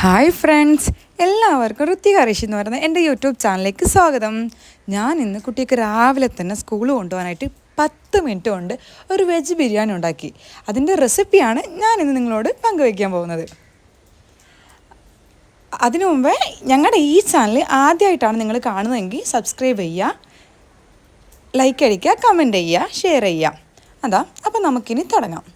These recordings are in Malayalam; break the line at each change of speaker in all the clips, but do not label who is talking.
ഹായ് ഫ്രണ്ട്സ് എല്ലാവർക്കും ഋത്തിക ഹരീഷ് എന്ന് പറയുന്ന എന്റെ യൂട്യൂബ് ചാനലിലേക്ക് സ്വാഗതം. ഞാൻ ഇന്ന് കുട്ടിക്ക് രാവിലെ തന്നെ സ്കൂൾ കൊണ്ടുപോകാനായിട്ട് പത്ത് മിനിറ്റ് കൊണ്ട് ഒരു വെജ് ബിരിയാണി ഉണ്ടാക്കി. അതിന്റെ റെസിപ്പിയാണ് ഞാൻ ഇന്ന് നിങ്ങളോട് പങ്കുവയ്ക്കാൻ പോകുന്നത്. അതിനു മുമ്പേ ഞങ്ങളുടെ ഈ ചാനൽ ആദ്യമായിട്ടാണ് നിങ്ങൾ കാണുന്നതെങ്കിൽ സബ്സ്ക്രൈബ് ചെയ്യുക ലൈക്ക് അടിക്കുക കമന്റ് ചെയ്യുക ഷെയർ ചെയ്യുക. അതാ അപ്പോൾ നമുക്കിനി തുടങ്ങാം.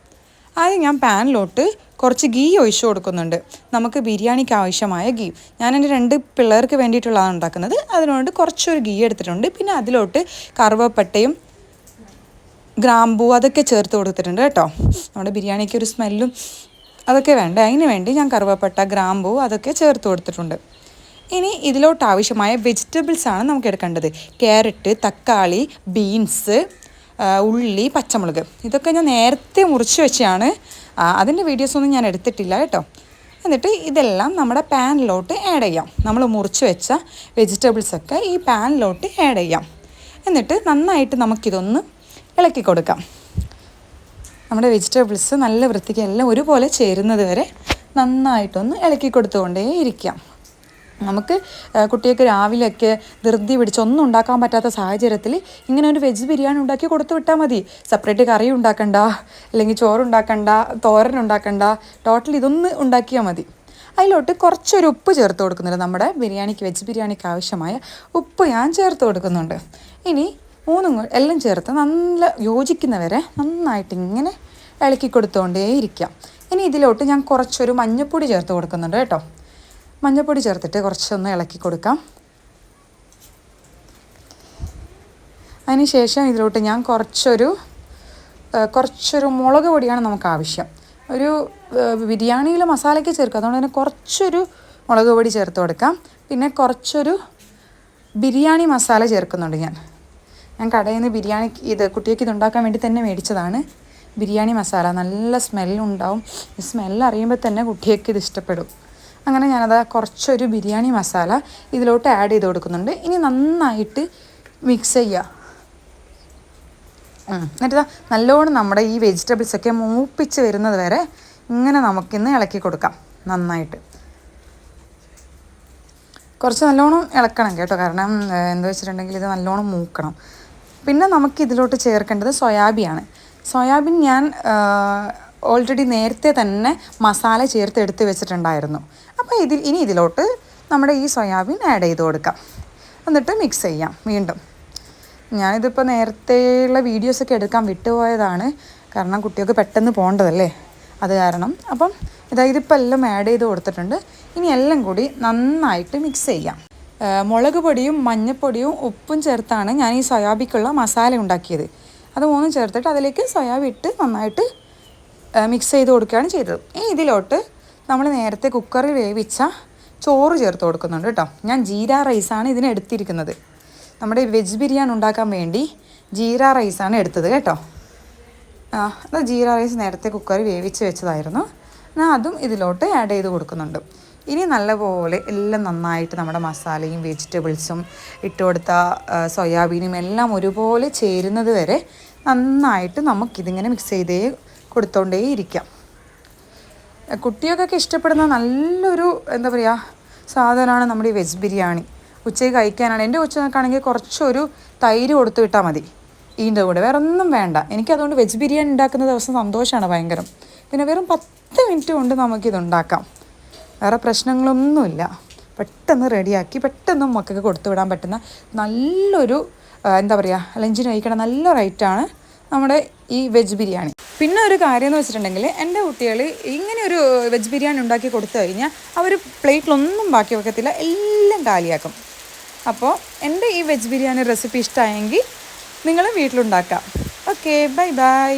ആദ്യം ഞാൻ പാനിലോട്ട് കുറച്ച് ഗീ ഒഴിച്ചു കൊടുക്കുന്നുണ്ട്. നമുക്ക് ബിരിയാണിക്ക് ആവശ്യമായ ഗീ. ഞാൻ എന്റെ രണ്ട് പിള്ളേർക്ക് വേണ്ടിയിട്ടുള്ളതാണ് ഉണ്ടാക്കുന്നത്. അതിനോട് കുറച്ചൊരു ഗീ എടുത്തിട്ടുണ്ട്. പിന്നെ അതിലോട്ട് കറുവപ്പട്ടയും ഗ്രാമ്പൂ അതൊക്കെ ചേർത്ത് കൊടുത്തിട്ടുണ്ട് കേട്ടോ. നമ്മുടെ ബിരിയാണിക്ക് ഒരു സ്മെല്ലും അതൊക്കെ വേണ്ട? അതിന് വേണ്ടി ഞാൻ കറുവപ്പട്ട ഗ്രാമ്പൂ അതൊക്കെ ചേർത്ത് കൊടുത്തിട്ടുണ്ട്. ഇനി ഇതിലോട്ട് ആവശ്യമായ വെജിറ്റബിൾസ് ആണ് നമുക്ക് എടുക്കേണ്ടത്. ക്യാരറ്റ് തക്കാളി ബീൻസ് ഉള്ളി പച്ചമുളക്. ഇതൊക്കെ ഞാൻ നേരത്തെ മുറിച്ച് വെച്ചാണ്. അതിന്റെ വീഡിയോസൊന്നും ഞാൻ എടുത്തിട്ടില്ല കേട്ടോ. എന്നിട്ട് ഇതെല്ലാം നമ്മുടെ പാനിലോട്ട് ആഡ് ചെയ്യാം. നമ്മൾ മുറിച്ച് വെച്ച വെജിറ്റബിൾസൊക്കെ ഈ പാനിലോട്ട് ആഡ് ചെയ്യാം. എന്നിട്ട് നന്നായിട്ട് നമുക്കിതൊന്ന് ഇളക്കി കൊടുക്കാം. നമ്മുടെ വെജിറ്റബിൾസ് നല്ല വൃത്തിക്ക് എല്ലാം ഒരുപോലെ ചേരുന്നത് വരെ നന്നായിട്ടൊന്ന് ഇളക്കി കൊടുത്തുകൊണ്ടേ ഇരിക്കാം നമുക്ക് കുട്ടികൾക്ക് രാവിലെയൊക്കെ ധൃതി പിടിച്ച് ഒന്നും ഉണ്ടാക്കാൻ പറ്റാത്ത സാഹചര്യത്തിൽ ഇങ്ങനെ ഒരു വെജ് ബിരിയാണി ഉണ്ടാക്കി കൊടുത്തു വിട്ടാൽ മതി. സെപ്പറേറ്റ് കറി ഉണ്ടാക്കണ്ട അല്ലെങ്കിൽ ചോറുണ്ടാക്കണ്ട തോരൻ ഉണ്ടാക്കണ്ട ടോട്ടൽ ഇതൊന്ന് ഉണ്ടാക്കിയാൽ മതി. അതിലോട്ട് കുറച്ചൊരു ഉപ്പ് ചേർത്ത് കൊടുക്കുന്നുണ്ട്. നമ്മുടെ ബിരിയാണിക്ക് വെജ് ബിരിയാണിക്ക് ആവശ്യമായ ഉപ്പ് ഞാൻ ചേർത്ത് കൊടുക്കുന്നുണ്ട്. ഇനി മൂന്നും എല്ലാം ചേർത്ത് നല്ല യോജിക്കുന്നവരെ നന്നായിട്ട് ഇങ്ങനെ ഇളക്കി കൊടുത്തുകൊണ്ടേ ഇരിക്കാം ഇനി ഇതിലോട്ട് ഞാൻ കുറച്ചൊരു മഞ്ഞൾപ്പൊടി ചേർത്ത് കൊടുക്കുന്നുണ്ട് കേട്ടോ. മഞ്ഞൾപ്പൊടി ചേർത്തിട്ട് കുറച്ചൊന്ന് ഇളക്കി കൊടുക്കാം. അതിനുശേഷം ഇതിലോട്ട് ഞാൻ കുറച്ചൊരു കുറച്ചൊരു മുളക് പൊടിയാണ് നമുക്ക് ആവശ്യം. ഒരു ബിരിയാണിയിൽ മസാലയ്ക്ക് ചേർക്കുക അതുകൊണ്ട് തന്നെ കുറച്ചൊരു മുളക് പൊടി ചേർത്ത് കൊടുക്കാം. പിന്നെ കുറച്ചൊരു ബിരിയാണി മസാല ചേർക്കുന്നുണ്ട് ഞാൻ. ഞാൻ കടയിൽ നിന്ന് ബിരിയാണി ഇത് കുട്ടിയൊക്കെ ഇതുണ്ടാക്കാൻ വേണ്ടി തന്നെ മേടിച്ചതാണ്. ബിരിയാണി മസാല നല്ല സ്മെല്ലുണ്ടാവും. സ്മെല്ല് അറിയുമ്പോൾ തന്നെ കുട്ടിയൊക്കെ ഇത് ഇഷ്ടപ്പെടും. അങ്ങനെ ഞാനത് കുറച്ചൊരു ബിരിയാണി മസാല ഇതിലോട്ട് ആഡ് ചെയ്ത് കൊടുക്കുന്നുണ്ട്. ഇനി നന്നായിട്ട് മിക്സ് ചെയ്യുക എന്നിട്ട് നല്ലോണം നമ്മുടെ ഈ വെജിറ്റബിൾസൊക്കെ മൂപ്പിച്ച് വരുന്നത് വരെ ഇങ്ങനെ നമുക്കിന്ന് ഇളക്കി കൊടുക്കാം നന്നായിട്ട്. കുറച്ച് നല്ലോണം ഇളക്കണം കേട്ടോ കാരണം എന്താ വെച്ചിട്ടുണ്ടെങ്കിൽ ഇത് നല്ലോണം മൂക്കണം. പിന്നെ നമുക്ക് ഇതിലോട്ട് ചേർക്കേണ്ടത് സോയാബിയാണ്. സോയാബീൻ ഞാൻ ഓൾറെഡി നേരത്തെ തന്നെ മസാല ചേർത്ത് എടുത്ത് വെച്ചിട്ടുണ്ടായിരുന്നു. അപ്പോൾ ഇതിൽ ഇനി ഇതിലോട്ട് നമ്മുടെ ഈ സോയാബീൻ ആഡ് ചെയ്ത് കൊടുക്കാം. എന്നിട്ട് മിക്സ് ചെയ്യാം വീണ്ടും. ഞാനിതിപ്പോൾ നേരത്തെയുള്ള വീഡിയോസൊക്കെ എടുക്കാൻ വിട്ടുപോയതാണ്. കാരണം കുട്ടികൾക്ക് പെട്ടെന്ന് പോകേണ്ടതല്ലേ അത് കാരണം. അപ്പം ഇതാ ഇതിപ്പോൾ എല്ലാം ആഡ് ചെയ്ത് കൊടുത്തിട്ടുണ്ട്. ഇനി എല്ലാം കൂടി നന്നായിട്ട് മിക്സ് ചെയ്യാം. മുളക് പൊടിയും മഞ്ഞൾപ്പൊടിയും ഉപ്പും ചേർത്താണ് ഞാൻ ഈ സോയാബിക്കുള്ള മസാല ഉണ്ടാക്കിയത്. അത് മൂന്നും ചേർത്തിട്ട് അതിലേക്ക് സോയാബി ഇട്ട് നന്നായിട്ട് മിക്സ് ചെയ്ത് കൊടുക്കുകയാണ് ചെയ്തത്. ഇനി ഇതിലോട്ട് നമ്മൾ നേരത്തെ കുക്കറിൽ വേവിച്ച ചോറ് ചേർത്ത് കൊടുക്കുന്നുണ്ട് കേട്ടോ. ഞാൻ ജീര റൈസാണ് ഇതിന് എടുത്തിരിക്കുന്നത്. നമ്മുടെ വെജ് ബിരിയാണി ഉണ്ടാക്കാൻ വേണ്ടി ജീര റൈസാണ് എടുത്തത് കേട്ടോ. ആ അത് ജീര റൈസ് നേരത്തെ കുക്കറിൽ വേവിച്ച് വെച്ചതായിരുന്നു. ഞാൻ അതും ഇതിലോട്ട് ആഡ് ചെയ്ത് കൊടുക്കുന്നുണ്ട്. ഇനി നല്ലപോലെ എല്ലാം നന്നായിട്ട് നമ്മുടെ മസാലയും വെജിറ്റബിൾസും ഇട്ട് കൊടുത്ത സോയാബീനും എല്ലാം ഒരുപോലെ ചേരുന്നത് വരെ നന്നായിട്ട് നമുക്കിതിങ്ങനെ മിക്സ് ചെയ്തേ കൊടുത്തോണ്ടേ ഇരിക്കാം കുട്ടികൾക്കൊക്കെ ഇഷ്ടപ്പെടുന്ന നല്ലൊരു എന്താ പറയുക സാധനമാണ് നമ്മുടെ ഈ വെജ് ബിരിയാണി. ഉച്ചയ്ക്ക് കഴിക്കാനാണ്. എന്റെ ഉച്ചക്കാണെങ്കിൽ കുറച്ചൊരു തൈര് കൊടുത്തു വിട്ടാൽ മതി. ഇതിന്റെ കൂടെ വേറെ ഒന്നും വേണ്ട. എനിക്കതുകൊണ്ട് വെജ് ബിരിയാണി ഉണ്ടാക്കുന്ന ദിവസം സന്തോഷമാണ് ഭയങ്കരം. പിന്നെ വെറും പത്ത് മിനിറ്റ് കൊണ്ട് നമുക്കിതുണ്ടാക്കാം. വേറെ പ്രശ്നങ്ങളൊന്നുമില്ല. പെട്ടെന്ന് റെഡിയാക്കി പെട്ടെന്ന് മക്കൾക്ക് കൊടുത്തു വിടാൻ പറ്റുന്ന നല്ലൊരു എന്താ പറയുക ലഞ്ചിന് കഴിക്കണ നല്ല റൈറ്റാണ് നമ്മുടെ ഈ വെജ് ബിരിയാണി. പിന്നെ ഒരു കാര്യം എന്ന് വെച്ചിട്ടുണ്ടെങ്കിൽ എന്റെ കുട്ടികൾ ഇങ്ങനെ ഒരു വെജ് ബിരിയാണി ഉണ്ടാക്കി കൊടുത്തു കഴിഞ്ഞാൽ അവർ പ്ലേറ്റിലൊന്നും ബാക്കി വെക്കത്തില്ല എല്ലാം കാലിയാക്കും. അപ്പോൾ എന്റെ ഈ വെജ് ബിരിയാണി റെസിപ്പി ഇഷ്ടമായെങ്കിൽ നിങ്ങൾ വീട്ടിലുണ്ടാക്കാം. Okay bye bye.